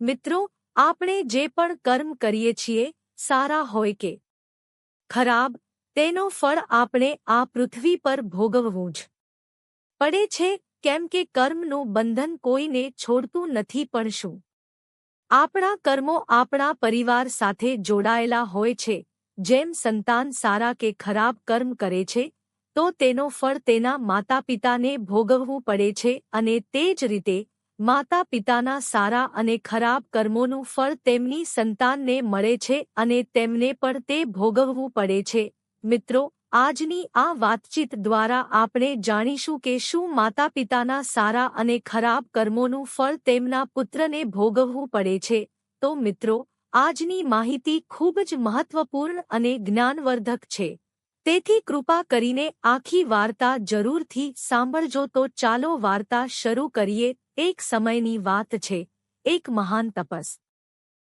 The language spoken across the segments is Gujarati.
મિત્રો, આપણે જે પણ કર્મ કરીએ છીએ, સારા હોય કે ખરાબ, તેનો ફળ આપણે આ પૃથ્વી પર ભોગવવું જ પડે છે, કેમ કે કર્મનું બંધન કોઈને છોડતું નથી પણ શું? આપણા કર્મો આપણા પરિવાર સાથે જોડાયેલા હોય છે, જેમ સંતાન સારા કે ખરાબ કર્મ કરે છે, તો તેનો ફળ તેના માતા પિતાને ભોગવવું પડે છે અને તે જ રીતે માતા પિતાના સારા અને ખરાબ કર્મોનું ફળ તેમની સંતાનને મળે છે અને તેમને પણ તે ભોગવવું પડે છે. મિત્રો, આજની આ વાતચીત દ્વારા આપણે જાણીશું કે શું માતા પિતાના સારા અને ખરાબ કર્મોનું ફળ તેમના પુત્રને ભોગવવું પડે છે. તો મિત્રો, આજની માહિતી ખૂબ જ મહત્વપૂર્ણ અને જ્ઞાનવર્ધક છે. તેથી કૃપા કરીને આખી વાર્તા જરૂરથી સાંભળજો તો ચાલો વાર્તા શરૂ કરીએ. એક સમયની વાત છે. એક મહાન તપસ.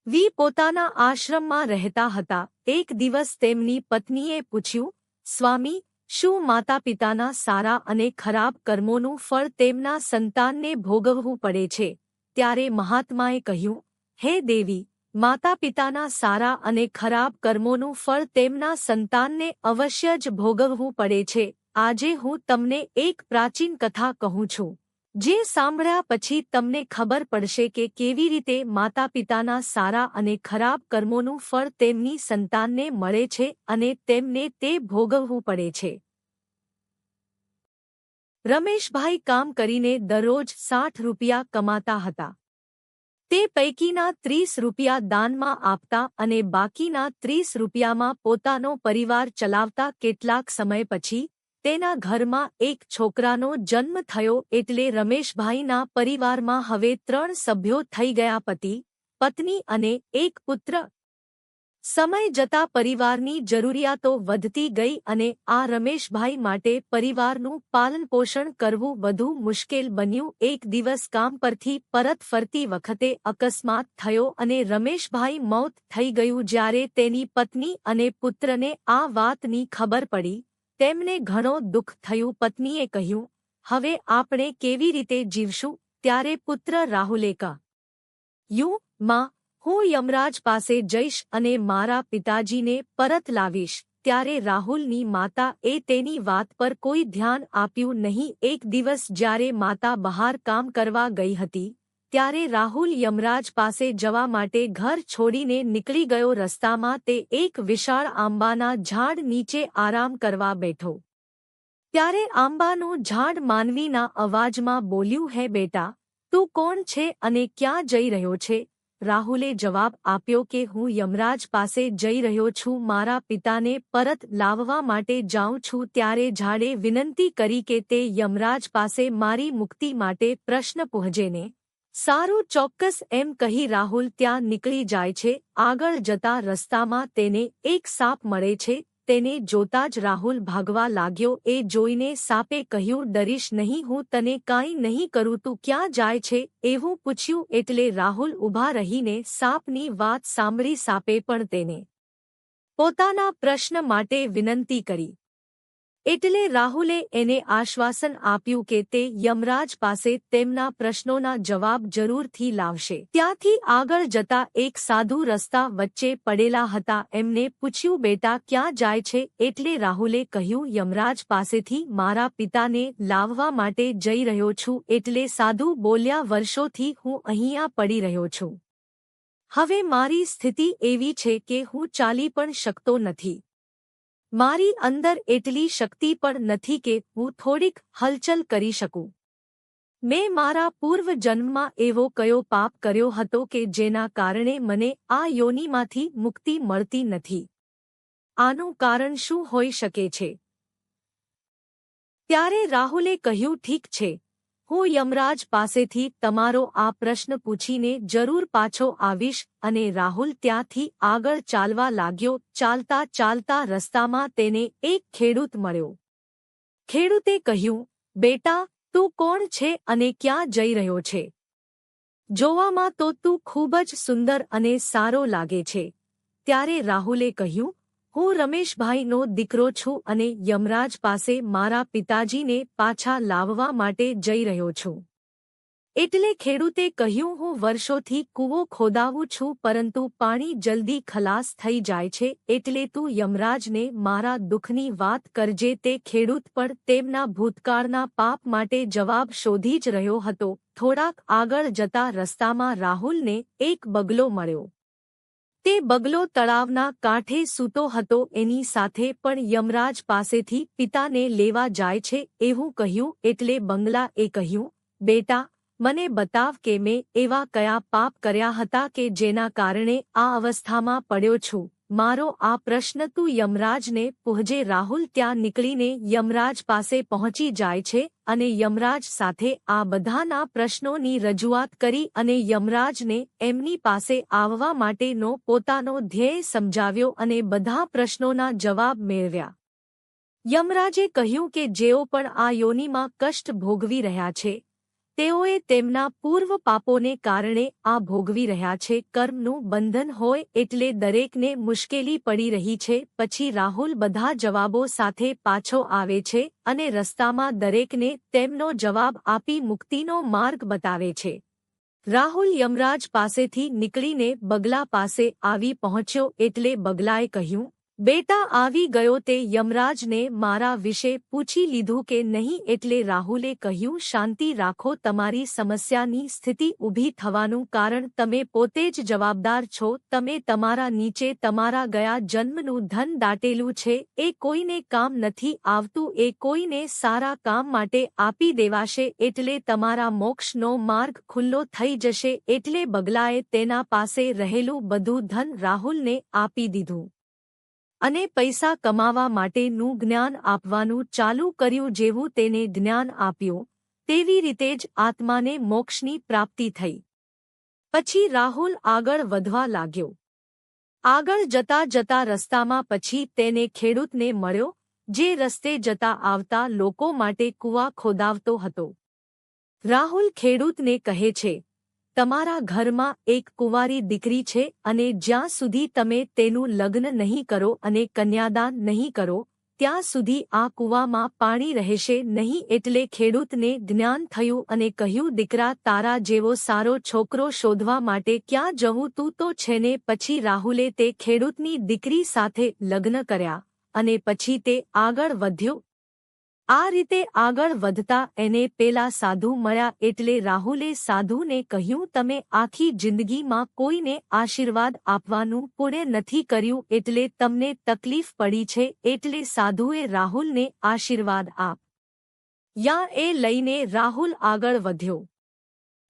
વી પોતાના આશ્રમમાં રહેતા હતા. એક દિવસ તેમની પત્નીએ પૂછ્યું, સ્વામી, શું માતા પિતાના સારા અને ખરાબ કર્મોનું ફળ તેમના સંતાનને ભોગવવું પડે છે? ત્યારે મહાત્માએ કહ્યું, હે દેવી માતા પિતાના સારા અને ખરાબ કર્મોનું ફળ તેમના સંતાનને અવશ્ય જ ભોગવવું પડે છે. આજે હું તમને એક પ્રાચીન કથા કહું છું, જે સાંભળ્યા પછી તમને ખબર પડશે કે કેવી રીતે માતા પિતાના સારા અને ખરાબ કર્મોનું ફળ તેમની સંતાનને મળે છે અને તેમને તે ભોગવવું પડે છે. રમેશભાઈ કામ કરીને દરરોજ સાઠ રૂપિયા કમાતા હતા. તે પૈકીના ત્રીસ રૂપિયા દાનમાં આપતા અને બાકીના ત્રીસ રૂપિયામાં પોતાનો પરિવાર ચલાવતા કેટલાક સમય પછી, તેના ઘરમાં એક છોકરાનો જન્મ થયો એટલે રમેશભાઈના પરિવારમાં હવે ત્રણ સભ્યો થઈ ગયા પતિ, પત્ની અને એક પુત્ર. સમય જતા પરિવારની જરૂરિયાતો વધતી ગઈ અને આ રમેશભાઈ માટે પરિવારનું પાલનપોષણ કરવું વધુ મુશ્કેલ બન્યું. એક દિવસ કામ પરથી પરત ફરતી વખતે અકસ્માત થયો અને રમેશભાઈ મોત થઈ ગયું જ્યારે તેની પત્ની અને પુત્રને આ વાતની ખબર પડી. તેમને ઘણો દુઃખ થયું. પત્નીએ કહ્યું, હવે આપણે કેવી રીતે જીવશું? ત્યારે પુત્ર રાહુલે યુ, માં હું યમરાજ પાસે જઈશ અને મારા પિતાજીને પરત લાવીશ, ત્યારે રાહુલની માતા એ તેની વાત પર કોઈ ધ્યાન આપ્યું નહીં. એક દિવસ જ્યારે માતા બહાર કામ કરવા ગઈ હતી, ત્યારે રાહુલ યમરાજ પાસે જવા માટે ઘર છોડીને નીકળી ગયો. રસ્તામાં તે એક વિશાળ આંબાના ઝાડ નીચે આરામ કરવા બેઠો. ત્યારે આંબાનું ઝાડ માનવીના અવાજમાં બોલ્યું, હે બેટા, તું કોણ છે અને ક્યાં જઈ રહ્યો છે? રાહુલે જવાબ આપ્યો કે હું યમરાજ પાસે જઈ રહ્યો છું, મારા પિતાને પરત લાવવા માટે જાઉં છું, ત્યારે ઝાડે વિનંતી કરી કે તે યમરાજ પાસે મારી મુક્તિ માટે પ્રશ્ન પૂછજેને સારું ચોક્કસ એમ કહી રાહુલ ત્યાં નીકળી જાય છે, આગળ જતા રસ્તામાં તેને એક સાપ મળે છે તેને જોતા જ રાહુલ ભાગવા લાગ્યો, એ જોઈને સાપે કહ્યું, ડરીશ નહીં, હું તને કાંઈ નહીં કરું, તું ક્યાં જાય છે? એવું પૂછ્યું, એટલે રાહુલ ઊભા રહીને સાપની વાત સાંભળી સાપે પણ તેને પોતાના પ્રશ્ન માટે વિનંતી કરી. એટલે રાહુલે એને આશ્વાસન આપ્યું કે તે યમરાજ પાસે તેમના પ્રશ્નોના જવાબ જરૂરથી લાવશે. ત્યાંથી આગળ જતા એક સાધુ રસ્તા વચ્ચે પડેલા હતા. એમને પૂછ્યું, બેટા, ક્યાં જાય છે? એટલે રાહુલે કહ્યું, યમરાજ પાસેથી મારા પિતાને લાવવા માટે જઈ રહ્યો છું. એટલે સાધુ બોલ્યા, વર્ષોથી હું અહીંયા પડી રહ્યો છું. હવે મારી સ્થિતિ એવી છે કે હું ચાલી પણ શકતો નથી. મારી અંદર એટલી શક્તિ પણ નથી કે હું થોડીક હલચલ કરી શકું. મેં મારા પૂર્વ જન્મમાં એવો કયો પાપ કર્યો હતો કે જેના કારણે મને આ યોનિમાંથી મુક્તિ મળતી નથી. આનું કારણ શું હોઈ શકે છે? ત્યારે રાહુલે કહ્યું, ઠીક છે. હું યમરાજ પાસેથી તમારો આ પ્રશ્ન પૂછીને જરૂર પાછો આવીશ અને રાહુલ ત્યાંથી આગળ ચાલવા લાગ્યો, ચાલતા ચાલતા રસ્તામાં તેને એક ખેડૂત મળ્યો. ખેડૂતે કહ્યું, બેટા, તું કોણ છે અને ક્યાં જઈ રહ્યો છે? જોવામાં તો તું ખૂબ જ સુંદર અને સારો લાગે છે. ત્યારે રાહુલે કહ્યું હું રમેશભાઈનો દીકરો છું અને યમરાજ પાસે મારા પિતાજીને પાછા લાવવા માટે જઈ રહ્યો છું. એટલે ખેડૂતે કહ્યું, હું વર્ષોથી કૂવો ખોદાવું છું, પરંતુ પાણી જલ્દી ખલાસ થઈ જાય છે, એટલે તું યમરાજને મારા દુઃખની વાત કરજે. તે ખેડૂત પણ તેમના ભૂતકાળના પાપ માટે જવાબ શોધી જ રહ્યો હતો. થોડાક આગળ જતા રસ્તામાં રાહુલને એક બગલો મળ્યો. તે બગલો તળાવના કાંઠે સૂતો હતો, એની સાથે પણ યમરાજ પાસેથી પિતાને લેવા જાય છે, એવું કહ્યું, એટલે બંગલા એ કહ્યું, બેટા, મને બતાવ કે મેં એવા કયા પાપ કર્યા હતા કે જેના કારણે આ અવસ્થામાં પડ્યો છું. મારો આ પ્રશ્ન તું યમરાજને પૂહજે રાહુલ ત્યાં નીકળીને યમરાજ પાસે પહોંચી જાય છે અને યમરાજ સાથે આ બધાના પ્રશ્નોની રજૂઆત કરી અને યમરાજને એમની પાસે આવવા માટેનો પોતાનો ધ્યેય સમજાવ્યો અને બધા પ્રશ્નોના જવાબ મેળવ્યા. યમરાજે કહ્યું કે જેઓ પણ આ યોનિમાં કષ્ટ ભોગવી રહ્યા છે તેઓએ તેમના પૂર્વ પાપોને કારણે આ ભોગવી રહ્યા છે, કર્મનું બંધન હોય એટલે દરેકને મુશ્કેલી પડી રહી છે, પછી રાહુલ બધા જવાબો સાથે પાછો આવે છે અને રસ્તામાં દરેકને તેમનો જવાબ આપી મુક્તિનો માર્ગ બતાવે છે. રાહુલ યમરાજ પાસેથી નીકળીને બગલા પાસે આવી પહોંચ્યો એટલે બગલાએ કહ્યું બેટા આવી ગયો તે યમરાજને મારા વિશે પૂછી લીધું કે નહીં એટલે રાહુલે કહ્યું, શાંતિ રાખો, તમારી સમસ્યાની સ્થિતિ ઊભી થવાનું કારણ તમે પોતે જ જવાબદાર છો, તમે તમારા નીચે તમારા ગયા જન્મનું ધન દાટેલું છે, એ કોઈને કામ નથી આવતું, એ કોઈને સારા કામ માટે આપી દેવાશે, એટલે તમારા મોક્ષનો માર્ગ ખુલ્લો થઈ જશે, એટલે બગલાએ તેના પાસે રહેલું બધું ધન રાહુલને આપી દીધું. અને પૈસા કમાવા માટેનું જ્ઞાન આપવાનું ચાલુ કર્યું જેવું તેને જ્ઞાન આપ્યું, તેવી રીતે જ આત્માને મોક્ષની પ્રાપ્તિ થઈ. પછી રાહુલ આગળ વધવા લાગ્યો. આગળ જતા જતા રસ્તામાં પછી તેને ખેડૂતને મળ્યો, જે રસ્તે જતા આવતા લોકો માટે કૂવા ખોદાવતો હતો. રાહુલ ખેડૂતને કહે છે તમારા ઘરમાં એક કુંવારી દીકરી છે અને જ્યાં સુધી તમે તેનું લગ્ન નહીં કરો અને કન્યાદાન નહીં કરો, ત્યાં સુધી આ કૂવામાં પાણી રહેશે નહીં એટલે ખેડૂતને જ્ઞાન થયું અને કહ્યું, દીકરા, તારા જેવો સારો છોકરો શોધવા માટે ક્યાં જવું? તું તો છે ને પછી રાહુલે તે ખેડૂતની દીકરી સાથે લગ્ન કર્યા અને પછી તે આગળ વધ્યો આ રીતે આગળ વધતા એને પેલા સાધુ મળ્યા એટલે રાહુલે સાધુને કહ્યું, તમે આખી જિંદગીમાં કોઈને આશીર્વાદ આપવાનું પુણ્ય નથી કર્યું એટલે તમને તકલીફ પડી છે એટલે સાધુએ રાહુલને આશીર્વાદ આપ. યા એ લઈને રાહુલ આગળ વધ્યો.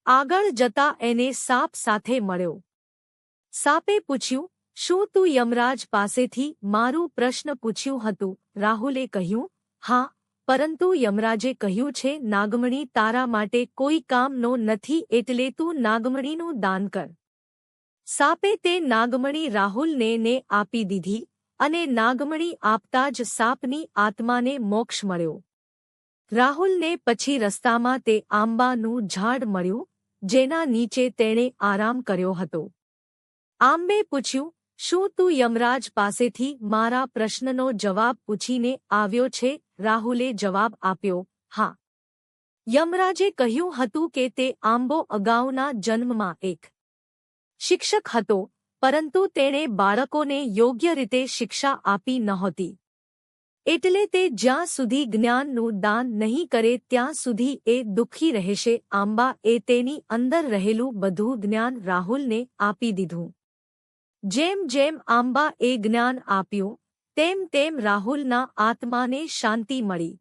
આગળ જતા એને સાપ સાથે મળ્યો. સાપે પૂછ્યું, શું તું યમરાજ પાસેથી મારું પ્રશ્ન પૂછ્યું હતું? રાહુલે કહ્યું, હા પરંતુ યમરાજે કહ્યું છે, નાગમણી તારા માટે કોઈ કામનો નથી એટલે તું નાગમણીનું દાન કર. સાપે તે નાગમણી રાહુલને ને આપી દીધી અને નાગમણી આપતા જ સાપની આત્માને મોક્ષ મળ્યો. રાહુલને પછી રસ્તામાં તે આંબાનું ઝાડ મળ્યું, જેના નીચે તેણે આરામ કર્યો હતો. આંબે પૂછ્યું શું તું યમરાજ પાસેથી મારા પ્રશ્નનો જવાબ પૂછીને આવ્યો છે? રાહુલે જવાબ આપ્યો, હા. યમરાજે કહ્યું હતું કે તે આંબો અગાઉના જન્મમાં એક શિક્ષક હતો, પરંતુ તેણે બાળકોને યોગ્ય રીતે શિક્ષા આપી નહોતી. એટલે તે જ્યાં સુધી જ્ઞાનનું દાન નહીં કરે ત્યાં સુધી એ દુઃખી રહેશે. આંબા એ તેની અંદર રહેલું બધું જ્ઞાન રાહુલને આપી દીધું. જેમ જેમ આંબા એ જ્ઞાન આપ્યું, તેમ તેમ રાહુલના આત્માને શાંતિ મળી.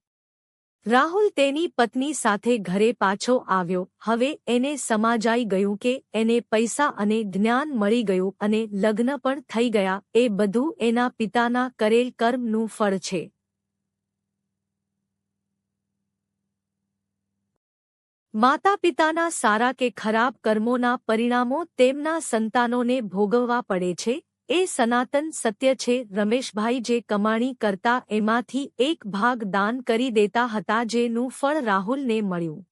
રાહુલ તેની પત્ની સાથે ઘરે પાછો આવ્યો, હવે એને સમાજાઈ ગયું કે એને પૈસા અને જ્ઞાન મળી ગયું અને લગ્ન પણ થઈ ગયા, એ બધું એના પિતાના કરેલ કર્મનું ફળ છે. માતા પિતાના સારા કે ખરાબ કર્મોના પરિણામો તેમના સંતાનોને ભોગવવા પડે છે, એ સનાતન સત્ય છે. રમેશભાઈ જે કમાણી કરતા એમાંથી એક ભાગ દાન કરી દેતા હતા જેનું ફળ રાહુલને મળ્યું.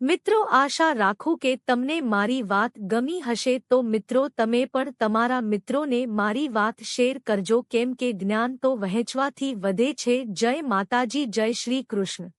મિત્રો, આશા રાખું કે તમને મારી વાત ગમી હશે, તો મિત્રો, તમે પણ તમારા મિત્રોને મારી વાત શેર કરજો. કેમ કે જ્ઞાન તો વહેંચવાથી વધે છે. જય માતાજી, જય શ્રી કૃષ્ણ.